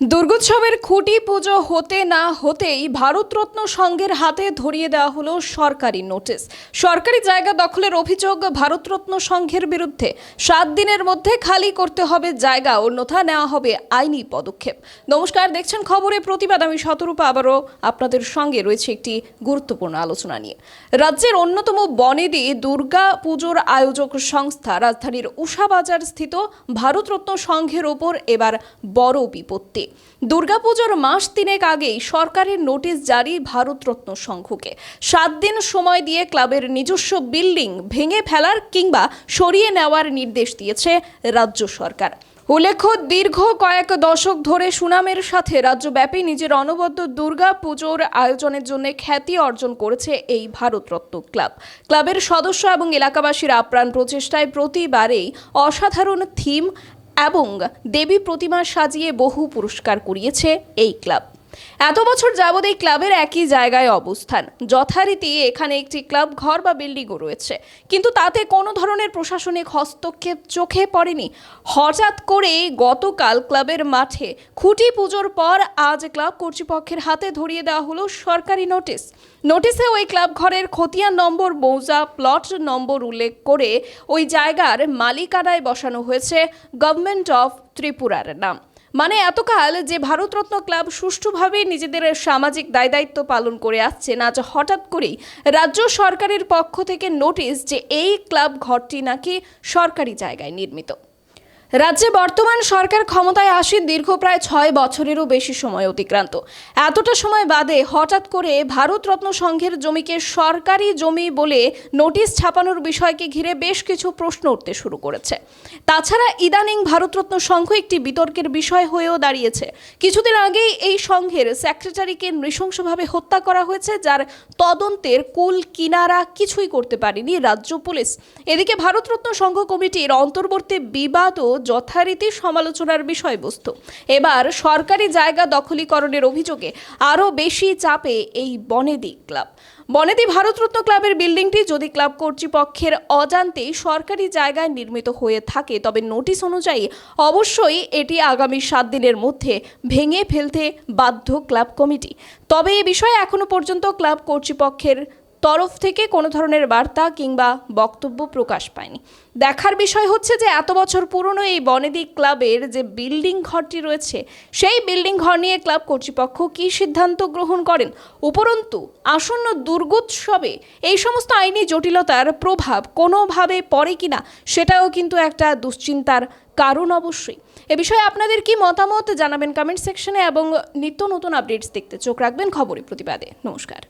দুর্গোৎসবের খুঁটি পুজো হতে না হতেই ভারতরত্ন সংঘের হাতে ধরিয়ে দেওয়া হলো সরকারি নোটিশ। সরকারি জায়গা দখলের অভিযোগ ভারতরত্ন সংঘের বিরুদ্ধে। সাত দিনের মধ্যে খালি করতে হবে জায়গা, অন্যথা নেওয়া হবে আইনি পদক্ষেপ। নমস্কার, দেখছেন খবরে প্রতিবাদ। আমি শতরূপা আবারও আপনাদের সঙ্গে রয়েছে একটি গুরুত্বপূর্ণ আলোচনা নিয়ে। রাজ্যের অন্যতম বনেদি দুর্গা পুজোর আয়োজক সংস্থা রাজধানীর উষাবাজার স্থিত ভারতরত্ন সংঘের ওপর এবার বড় বিপত্তি। দুর্গাপুজোর মাস তিনেক আগেই সরকারের নোটিশ জারি ভারতরত্ন সংঘকে। সাত দিন সময় দিয়ে ক্লাবের নিজস্ব বিল্ডিং ভেঙে ফেলার কিংবা সরিয়ে নেওয়ার নির্দেশ দিয়েছে রাজ্য সরকার। উল্লেখ্য, দীর্ঘ কয়েক দশক ধরে সুনামের সাথে রাজ্যব্যাপী নিজের অনবদ্য দুর্গা পুজোর আয়োজনের জন্য খ্যাতি অর্জন করেছে এই ভারতরত্ন ক্লাব। ক্লাবের সদস্য এবং এলাকাবাসীর আপ্রাণ প্রচেষ্টায় প্রতিবারেই অসাধারণ থিম এবং দেবী প্রতিমা সাজিয়ে বহু পুরস্কার কুড়িয়েছে এই ক্লাব। এত বছর যাবৎ এই ক্লাবের একই জায়গায় অবস্থান। যথারীতি এখানে একটি ক্লাব, ঘর বা বিল্ডিংও রয়েছে। কিন্তু তাতে কোনো ধরনের প্রশাসনিক হস্তক্ষেপ চোখে পড়েনি। হঠাৎ করে গতকাল ক্লাবের মাঠে খুঁটি পুজোর পর আজ ক্লাব কর্তৃপক্ষের হাতে ধরিয়ে দেওয়া হলো সরকারি নোটিশ। নোটিশে ওই ক্লাব ঘরের খতিয়ান নম্বর, মৌজা, প্লট নম্বর উল্লেখ করে ওই জায়গার মালিকানায় বসানো হয়েছে গভর্নমেন্ট অফ ত্রিপুরার নাম। মানে এতকাল যে ভারতরত্ন ক্লাব সুষ্ঠুভাবে নিজেদের সামাজিক দায় দায়িত্ব পালন করে আসছেন আজ হঠাৎ করেই রাজ্য সরকারের পক্ষ থেকে নোটিশ যে এই ক্লাব ঘরটি নাকি সরকারি জায়গায় নির্মিত। রাজ্যে বর্তমান সরকার ক্ষমতায় আসে দীর্ঘ প্রায় ছয় বছরেরও বেশি সময় অতিক্রান্ত। এতটা সময় বাদে হঠাৎ করে ভারতরত্ন সংঘের জমিকে সরকারি জমি বলে নোটিশ ছাপানোর বিষয়কে ঘিরে বেশ কিছু প্রশ্ন উঠতে শুরু করেছে। তাছাড়া ইদানিং ভারতরত্ন সংঘ একটি বিতর্কের বিষয় হয়েও দাঁড়িয়েছে। কিছুদিন আগেই এই সংঘের সেক্রেটারিকে নৃশংসভাবে হত্যা করা হয়েছে, যার তদন্তের কুল কিনারা কিছুই করতে পারেনি রাজ্য পুলিশ। এদিকে ভারতরত্ন সংঘ কমিটির অন্তর্বর্তী বিবাদও যথারীতি সমালোচনার বিষয়বস্তু। এবার সরকারি জায়গা দখলীকরণের অভিযোগে আরও বেশি চাপে এই বনেদি ক্লাব। বনেদি ভারতরত্ন ক্লাবের বিল্ডিংটি যদি ক্লাব কর্তৃপক্ষের অজান্তেই সরকারি জায়গায় নির্মিত হয়ে থাকে, তবে নোটিশ অনুযায়ী অবশ্যই এটি আগামী সাত দিনের মধ্যে ভেঙে ফেলতে বাধ্য ক্লাব কমিটি। তবে এ বিষয়ে এখনও পর্যন্ত ক্লাব কর্তৃপক্ষের তরফ থেকে কোনো ধরনের বার্তা কিংবা বক্তব্য প্রকাশ পায়নি। দেখার বিষয় হচ্ছে যে এত বছর পুরনো এই বনেদি ক্লাবের যে বিল্ডিং ঘরটি রয়েছে, সেই বিল্ডিং ঘর নিয়ে ক্লাব কর্তৃপক্ষ কী সিদ্ধান্ত গ্রহণ করেন? উপরন্তু, আসন্ন দুর্গোৎসবে এই সমস্ত আইনি জটিলতার প্রভাব কোনোভাবে পড়ে কিনা, সেটাও কিন্তু একটা দুশ্চিন্তার কারণ অবশ্যই। এ বিষয়ে আপনাদের কি মতামত জানাবেন কমেন্ট সেকশনে এবং নিত্য নতুন আপডেটস দেখতে চোখ রাখবেন খবরে প্রতিবাদে। নমস্কার।